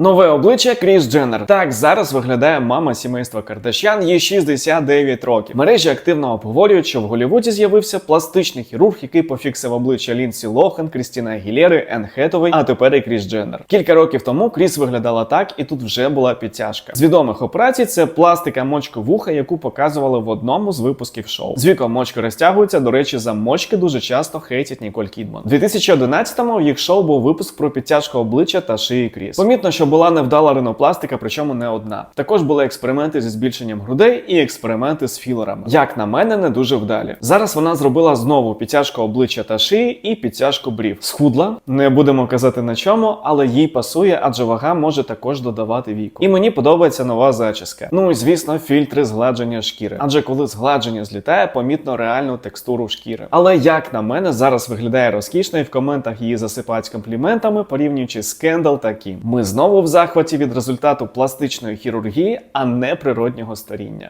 Нове обличчя Кріс Дженнер. Так зараз виглядає мама сімейства Кардашян, їй 69 років. Мережі активно обговорюють, що в Голлівуді з'явився пластичний хірург, який пофіксив обличчя Лінсі Лохан, Крістіна Агілєри, Енн Хетовей, а тепер і Кріс Дженнер. Кілька років тому Кріс виглядала так, і тут вже була підтяжка. З відомих операцій це пластика мочки вуха, яку показували в одному з випусків шоу. З віком мочки розтягуються. До речі, за мочки дуже часто хейтять Ніколь Кідман. У 2011-му в їх шоу був випуск про підтяжку обличчя та шиї Кріс. Помітно, що була невдала ринопластика, причому не одна. Також були експерименти зі збільшенням грудей і експерименти з філерами. Як на мене, не дуже вдалі. Зараз вона зробила знову підтяжку обличчя та шиї і підтяжку брів. Схудла, не будемо казати на чому, але їй пасує, адже вага може також додавати віку. І мені подобається нова зачіска. Ну і звісно, фільтри згладження шкіри. Адже коли згладження злітає, помітно реальну текстуру шкіри. Але як на мене, зараз виглядає розкішно і в коментах її засипають компліментами, порівнюючи з Кендал та Кім. Ми знову в захваті від результату пластичної хірургії, а не природнього старіння.